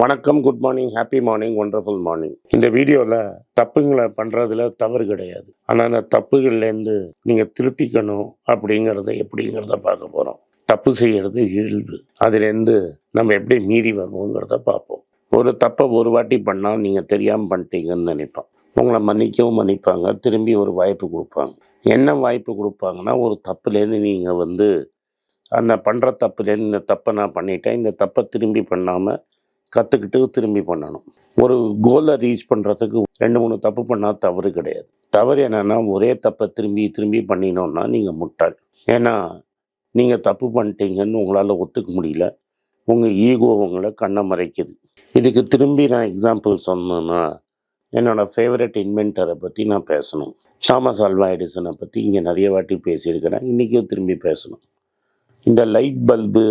வணக்கம் good morning happy morning wonderful morning இந்த வீடியோவில் தப்புங்களை பண்ணுறதுல தவறு கிடையாது. ஆனால் அந்த தப்புகள்லேருந்து நீங்கள் திருத்திக்கணும் அப்படிங்கிறத எப்படிங்கிறத பார்க்க போகிறோம் தப்பு செய்கிறது இயல்பு அதுலேருந்து நம்ம எப்படி மீறி வருவோங்கிறத பார்ப்போம். ஒரு தப்பை ஒரு வாட்டி பண்ணால் நீங்கள் தெரியாமல் பண்ணிட்டீங்கன்னு நினைப்போம். உங்களை மன்னிக்கவும் மன்னிப்பாங்க. திரும்பி ஒரு வாய்ப்பு கொடுப்பாங்க. என்ன வாய்ப்பு கொடுப்பாங்கன்னா ஒரு தப்புலேருந்து நீங்கள் வந்து அந்த பண்ணுற தப்புலேருந்து இந்த தப்பை நான் பண்ணிட்டேன். இந்த தப்பை திரும்பி பண்ணாமல் கற்றுக்கிட்டு திரும்பி பண்ணணும். ஒரு கோலை ரீச் பண்ணுறதுக்கு ரெண்டு மூணு தப்பு பண்ணால் தவறு கிடையாது. தவறு என்னென்னா ஒரே தப்பை திரும்பி திரும்பி பண்ணினோன்னா நீங்கள் முட்டாள். ஏன்னா நீங்கள் தப்பு பண்ணிட்டீங்கன்னு உங்களால் ஒத்துக்க முடியல. உங்கள் ஈகோ உங்களை கண்ணை மறைக்குது. இதுக்கு திரும்பி நான் எக்ஸாம்பிள் சொன்னேன்னா என்னோடய ஃபேவரட் இன்வென்டரை பற்றி நான் பேசணும். தாமஸ் அல்வா எடிசனை பற்றி இங்கே நிறைய வாட்டி பேசியிருக்கிறேன். இன்றைக்கும் திரும்பி பேசணும். இந்த லைட் பல்பு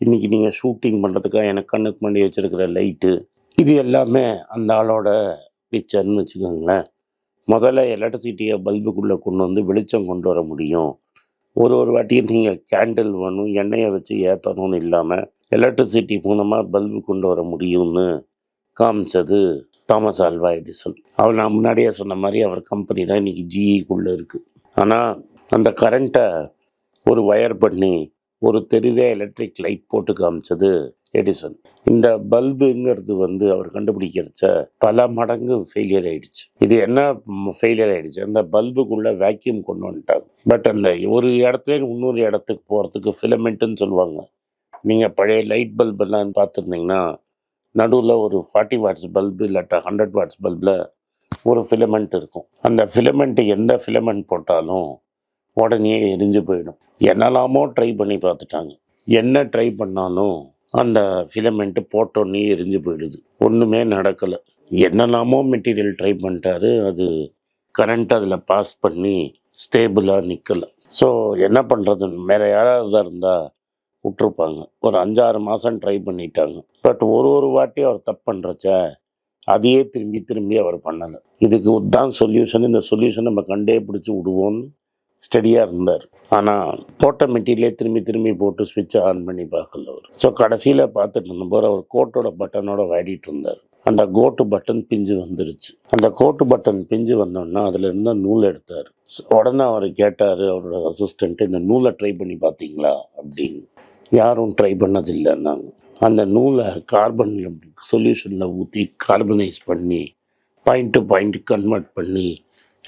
இன்னைக்கு நீங்கள் ஷூட்டிங் பண்ணுறதுக்காக எனக்கு கண்ணுக்கு முன்னாடி வச்சிருக்கிற லைட்டு இது எல்லாமே அந்த ஆளோட பிக்சர்னு வச்சுக்கோங்களேன். முதல்ல எலக்ட்ரிசிட்டியை பல்புக்குள்ளே கொண்டு வந்து வெளிச்சம் கொண்டு வர முடியும். ஒரு ஒரு வாட்டியும் நீங்கள் கேண்டில் வேணும் எண்ணெயை வச்சு ஏற்றணும்னு இல்லாமல் எலக்ட்ரிசிட்டி மூலமாக பல்பு கொண்டு வர முடியும்னு காமிச்சது தாமஸ் ஆல்வா எடிசன். அவர் நான் முன்னாடியே சொன்ன மாதிரி அவர் கம்பெனி தான் இன்னைக்கு ஜிஇக்குள்ளே இருக்குது ஆனால் அந்த கரண்ட்டை ஒரு ஒயர் பண்ணி ஒரு தெருவே எலக்ட்ரிக் லைட் போட்டு காமிச்சது எடிசன் இந்த பல்புங்கிறது வந்து அவர் கண்டுபிடிக்கிறச்ச பல மடங்கு ஃபெயிலியர் ஆயிடுச்சு. இது என்ன ஃபெயிலியர் ஆயிடுச்சு? அந்த பல்புக்குள்ள வேக்யூம் கொண்டு வந்துட்டாங்க. பட் அந்த ஒரு இடத்துல இன்னொரு இடத்துக்கு போகிறதுக்கு ஃபிலமெண்ட்டுன்னு சொல்லுவாங்க. நீங்கள் பழைய லைட் பல்பெல்லாம் பார்த்துருந்தீங்கன்னா நடுவில் ஒரு ஃபார்ட்டி வாட்ஸ் பல்பு இல்லாட்டா ஹண்ட்ரட் வாட்ஸ் பல்பில் ஒரு ஃபிலமெண்ட் இருக்கும். அந்த ஃபிலமெண்ட்டு எந்த ஃபிலமெண்ட் போட்டாலும் உடனே எரிஞ்சு போயிடும். என்னெல்லாமோ ட்ரை பண்ணி பார்த்துட்டாங்க. என்ன ட்ரை பண்ணாலும் அந்த ஃபிலமெண்ட்டு போட்டோன்னே எரிஞ்சு போயிடுது. ஒன்றுமே நடக்கலை. என்னெல்லாமோ மெட்டீரியல் ட்ரை பண்ணிட்டாரு. அது கரண்ட் அதில் பாஸ் பண்ணி ஸ்டேபிளாக நிற்கலை ஸோ என்ன பண்ணுறது வேறு யாராவது இருந்தால் விட்டுருப்பாங்க. ஒரு அஞ்சாறு மாதம் ட்ரை பண்ணிட்டாங்க. பட் ஒரு ஒரு வாட்டி அவர் தப்பு பண்ணுறச்ச அதையே திரும்பி திரும்பி அவர் பண்ணலை. இதுக்கு தான் சொல்யூஷன் இந்த சொல்யூஷன் நம்ம கண்டே பிடிச்சி விடுவோம்னு ஸ்டடியாக இருந்தார். ஆனால் போட்ட மெட்டீரியலே திரும்பி திரும்பி போட்டு ஸ்விட்சை ஆன் பண்ணி பார்க்கல அவர். ஸோ கடைசியில் பார்த்துட்டு இருந்தபோது அவர் கோட்டோட பட்டனோட வாடிட்டு இருந்தார். அந்த கோட்டு பட்டன் பிஞ்சு வந்துருச்சு. அந்த கோட்டு பட்டன் பிஞ்சு வந்தோன்னா அதில் இருந்த நூல் எடுத்தார். உடனே அவர் கேட்டார் அவரோட அசிஸ்டண்ட்டு இந்த நூலை ட்ரை பண்ணி பார்த்தீங்களா? அப்படின்னு. யாரும் ட்ரை பண்ணதில்லை நாங்கள் அந்த நூலை கார்பன் சொல்யூஷனில் ஊற்றி கார்பனைஸ் பண்ணி பாயிண்ட் டு பாயிண்ட் கன்வெர்ட் பண்ணி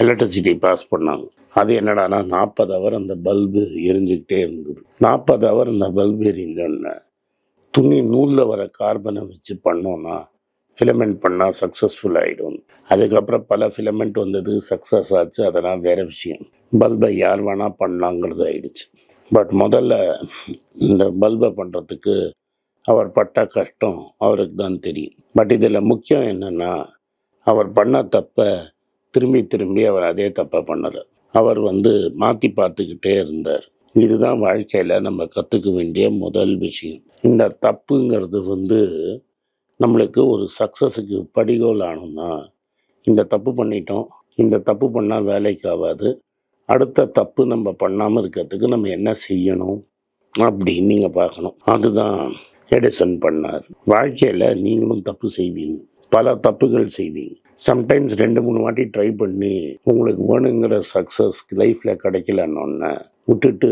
எலக்ட்ரிசிட்டி பாஸ் பண்ணாங்க. அது என்னடானா நாற்பது அவர் அந்த பல்பு எரிஞ்சுக்கிட்டே இருந்தது. நாற்பது அவர் அந்த பல்பு எரிஞ்சோடனே துணி நூலில் வர கார்பனை வச்சு பண்ணோன்னா ஃபிலமெண்ட் பண்ணால் சக்ஸஸ்ஃபுல் ஆகிடும் அதுக்கப்புறம் பல ஃபிலமெண்ட் வந்தது சக்ஸஸ் ஆச்சு. அதெல்லாம் வேறு விஷயம். பல்பை யார் வேணால் பண்ணலாங்கிறது ஆயிடுச்சு. பட் முதல்ல இந்த பல்பை பண்ணுறதுக்கு அவர் பட்ட கஷ்டம் அவருக்கு தான் தெரியும். பட் இதில் முக்கியம் என்னென்னா அவர் பண்ண தப்பை திரும்பி திரும்பி அவர் அதே தப்பை பண்ணலை. அவர் வந்து மாற்றி பார்த்துக்கிட்டே இருந்தார். இதுதான் வாழ்க்கையில் நம்ம கற்றுக்க வேண்டிய முதல் விஷயம். இந்த தப்புங்கிறது வந்து நம்மளுக்கு ஒரு சக்ஸஸுக்கு படிகோல் ஆகணும்னா இந்த தப்பு பண்ணிட்டோம் இந்த தப்பு பண்ணால் வேலைக்கு ஆகாது அடுத்த தப்பு நம்ம பண்ணாமல் இருக்கிறதுக்கு நம்ம என்ன செய்யணும் அப்படின்னு நீங்கள் பார்க்கணும். அதுதான் எடிசன் பண்ணார். வாழ்க்கையில் நீங்களும் தப்பு செய்வீங்க. பல தப்புகள் செய்வீங்க. சம்டைம்ஸ் ரெண்டு மூணு வாட்டி ட்ரை பண்ணி உங்களுக்கு வேணுங்கிற சக்ஸஸ் லைஃப்பில் கிடைக்கலன்னொன்னே விட்டுட்டு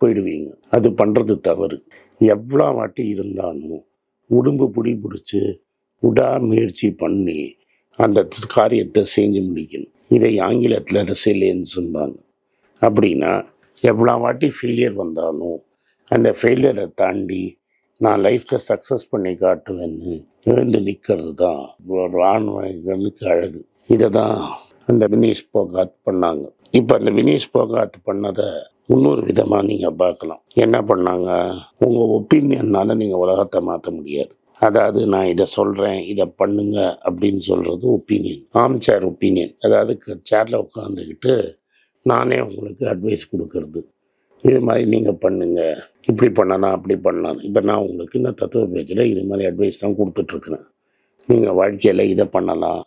போயிடுவீங்க. அது பண்ணுறது தவறு. எவ்வளோ வாட்டி இருந்தாலும் உடம்பு பிடி பிடிச்சி விடாமுயற்சி பண்ணி அந்த காரியத்தை செஞ்சு முடிக்கணும். இதை ஆங்கிலத்தில் ரெசிலியன்ஸ் அப்படின்னா எவ்வளோ வாட்டி ஃபெயிலியர் வந்தாலும் அந்த ஃபெயிலியரை தாண்டி நான் லைஃப்பில் சக்ஸஸ் பண்ணி காட்டுவேன்னு எழுந்து நிற்கிறது தான் ஒரு அழகு. இதை தான் அந்த வினீஷ் போகாட் பண்ணாங்க. இப்போ அந்த வினீஷ் போகாட் பண்ணதை இன்னொரு விதமாக நீங்கள் பார்க்கலாம். என்ன பண்ணாங்க? உங்கள் ஒப்பீனியனால் நீங்கள் உலகத்தை மாற்ற முடியாது. அதாவது நான் இதை சொல்கிறேன் இதை பண்ணுங்க அப்படின்னு சொல்கிறது ஒப்பீனியன் ஆம் சேர் ஒப்பீனியன் அதாவது சேரில் உட்காந்துக்கிட்டு நானே உங்களுக்கு அட்வைஸ் கொடுக்கறது. இது மாதிரி நீங்கள் பண்ணுங்கள் இப்படி பண்ணலாம் அப்படி பண்ணலாம். இப்போ நான் உங்களுக்கு இந்த தத்துவ பேச்சில் இது மாதிரி அட்வைஸ் தான் கொடுத்துட்ருக்குறேன். நீங்கள் வாழ்க்கையில் இதை பண்ணலாம்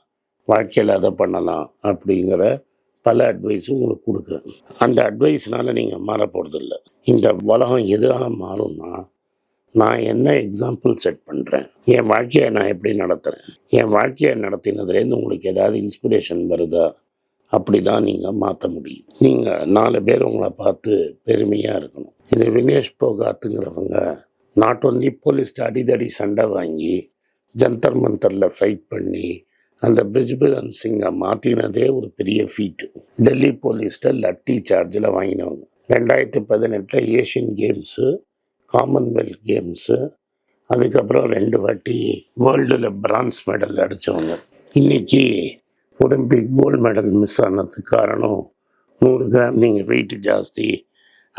வாழ்க்கையில் அதை பண்ணலாம் அப்படிங்கிற பல அட்வைஸும் உங்களுக்கு கொடுக்குறேன். அந்த அட்வைஸ்னால நீங்கள் மாற போகிறதில்ல இந்த உலகம் எதால மாறும்னா நான் என்ன எக்ஸாம்பிள் செட் பண்ணுறேன் என் வாழ்க்கையை நான் எப்படி நடத்துகிறேன் என் வாழ்க்கையை நடத்தினதுலேருந்து உங்களுக்கு ஏதாவது இன்ஸ்பிரேஷன் வருதா? அப்படி தான் நீங்கள் மாற்ற முடியும். நீங்கள் நாலு பேர் உங்களை பார்த்து பெருமையாக இருக்கணும். இது வினேஷ் போகாத்துங்கிறவங்க நாட் ஒன்லி போலீஸ் அடிதடி சண்டை வாங்கி ஜந்தர் மந்தரில் ஃபைட் பண்ணி அந்த பிரிஜ்பலன் சிங்கை மாற்றினதே ஒரு பெரிய ஃபீட்டு டெல்லி போலீஸ்கிட்ட லட்டி சார்ஜில் வாங்கினவங்க. ரெண்டாயிரத்தி பதினெட்டில் ஏஷியன் கேம்ஸு காமன்வெல்த் கேம்ஸு அதுக்கப்புறம் ரெண்டு வாட்டி வேர்ல்டில் பிரான்ஸ் மெடல் அடித்தவங்க இன்னைக்கு ஒலிம்பிக் கோல்டு மெடல் மிஸ் ஆனதுக்கு காரணம் நூறு கிராம் நீங்கள் வெயிட் ஜாஸ்தி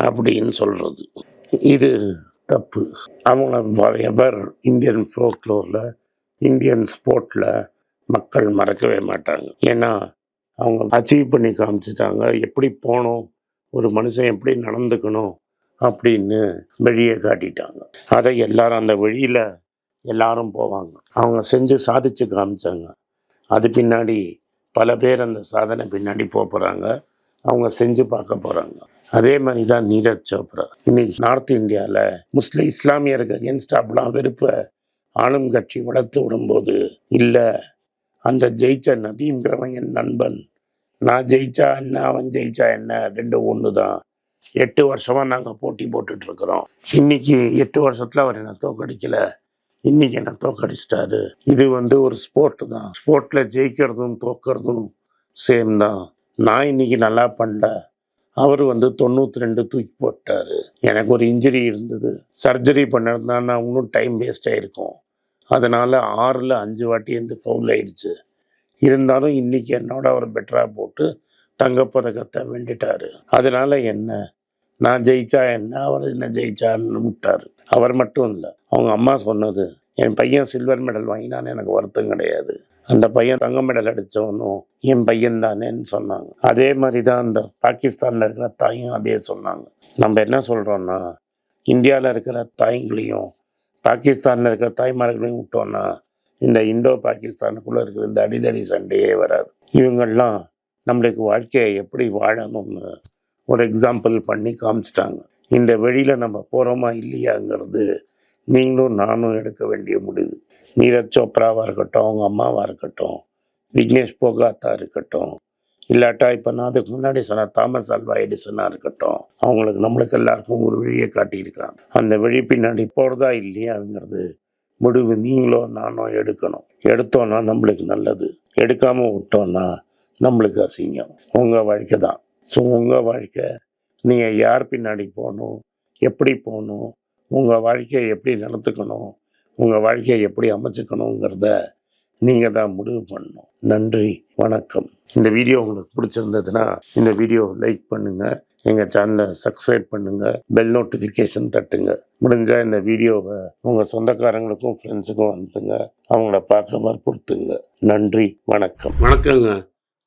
அப்படின்னு சொல்கிறது இது தப்பு. அவங்க எவர் இந்தியன் ஃபோக்லோரில் இந்தியன் ஸ்போர்ட்டில் மக்கள் மறக்கவே மாட்டாங்க. ஏன்னா அவங்க அச்சீவ் பண்ணி காமிச்சிட்டாங்க. எப்படி போகணும்? ஒரு மனுஷன் எப்படி நடந்துக்கணும்? அப்படின்னு வழியை காட்டிட்டாங்க. அதை எல்லாரும் அந்த வழியில் எல்லாரும் போவாங்க. அவங்க செஞ்சு சாதிச்சு காமிச்சாங்க. அது பின்னாடி பல பேர் அந்த சாதனை பின்னாடி போக போகிறாங்க அவங்க செஞ்சு பார்க்க போகிறாங்க அதே மாதிரி தான் நீரஜ் சோப்ரா. இன்னைக்கு நார்த் இந்தியாவில் முஸ்லீம் இஸ்லாமியருக்கு அகேன்ஸ்ட் அப்படிலாம் வெறுப்பை ஆளும் கட்சி வளர்த்து விடும்போது இல்லை. அந்த ஜெயிச்ச நதீம்ங்கிறவன் என் நண்பன். நான் ஜெயிச்சா என்ன அவன் ஜெயிச்சா என்ன? ரெண்டு ஒன்று தான் எட்டு வருஷமா நாங்கள் போட்டி போட்டுட்டு இருக்கிறோம். இன்னைக்கு எட்டு வருஷத்துல அவர் என்ன தோக்கடிக்கலை இன்னைக்கு என்ன தோக்கடிச்சிட்டாரு இது வந்து ஒரு ஸ்போர்ட் தான். ஸ்போர்ட்ல ஜெயிக்கிறதும் தோக்கிறதும் சேம் தான். நான் இன்னைக்கு நல்லா பண்ணல. அவர் வந்து தொண்ணூற்றி ரெண்டு தூக்கி போட்டாரு. எனக்கு ஒரு இன்ஜுரி இருந்தது. சர்ஜரி பண்ணிருந்தா நான் இன்னும் டைம் வேஸ்ட் ஆயிருக்கும். அதனால ஆறில் அஞ்சு வாட்டி வந்து ஃபவுல் ஆயிடுச்சு. இருந்தாலும் இன்னைக்கு என்னோட அவர் பெட்டராக போட்டு தங்கப்பதக்கத்தை வெண்டிட்டாரு அதனால என்ன? நான் ஜெயிச்சா என்ன? அவர் என்ன ஜெயிச்சான்னு விட்டாரு. அவர் மட்டும் இல்லை அவங்க அம்மா சொன்னது என் பையன் சில்வர் மெடல் வாங்கினான்னு எனக்கு வருத்தம் கிடையாது. அந்த பையன் தங்க மெடல் அடித்தவனும் என் பையன் தானேன்னு சொன்னாங்க. அதே மாதிரி தான் அந்த பாகிஸ்தானில் இருக்கிற தாயும் அதே சொன்னாங்க. நம்ம என்ன சொல்கிறோன்னா இந்தியாவில் இருக்கிற தாய்களையும் பாகிஸ்தானில் இருக்கிற தாய்மார்களையும் விட்டோன்னா இந்த இந்தோ பாகிஸ்தானுக்குள்ளே இருக்கிற இந்த அடிதடி சண்டையே வராது. இவங்கெல்லாம் நம்மளுக்கு வாழ்க்கையை எப்படி வாழணும்னு ஒரு எக்ஸாம்பிள் பண்ணி காமிச்சிட்டாங்க. இந்த வழியில் நம்ம போகிறோமா இல்லையாங்கிறது நீங்களும் நானும் எடுக்க வேண்டிய முடிவு. நீரஜ் சோப்ராவாக இருக்கட்டும் அவங்க அம்மாவாக இருக்கட்டும் விக்னேஷ் போகாத்தா இருக்கட்டும் இல்லாட்டா இப்போ நான் அதுக்கு முன்னாடி சொன்ன தாமஸ் அல்வா எடிசனாக இருக்கட்டும் அவங்களுக்கு நம்மளுக்கு எல்லாருக்கும் ஒரு வழியை காட்டியிருக்காங்க அந்த வழி பின்னாடி போகிறதா இல்லையாங்கிறது முடிவு நீங்களோ நானோ எடுக்கணும். எடுத்தோன்னா நம்மளுக்கு நல்லது. எடுக்காமல் விட்டோன்னா நம்மளுக்கு அசிங்கம். உங்கள் வாழ்க்கை தான். ஸோ உங்கள் வாழ்க்கை நீங்கள் யார் பின்னாடி போகணும் எப்படி போகணும் உங்கள் வாழ்க்கையை எப்படி நடத்துக்கணும் உங்கள் வாழ்க்கையை எப்படி அமைச்சுக்கணுங்கிறத நீங்கள் தான் முடிவு பண்ணணும். நன்றி வணக்கம். இந்த வீடியோ உங்களுக்கு பிடிச்சிருந்ததுன்னா இந்த வீடியோ லைக் பண்ணுங்கள் எங்கள் சேனலை சப்ஸ்கிரைப் பண்ணுங்கள் பெல் நோட்டிஃபிகேஷன் தட்டுங்க. முடிஞ்சால் இந்த வீடியோவை உங்கள் சொந்தக்காரங்களுக்கும் ஃப்ரெண்ட்ஸுக்கும் அனுப்புங்க. அவங்கள பார்க்க வற்புறுத்துங்க நன்றி வணக்கம். வணக்கங்க.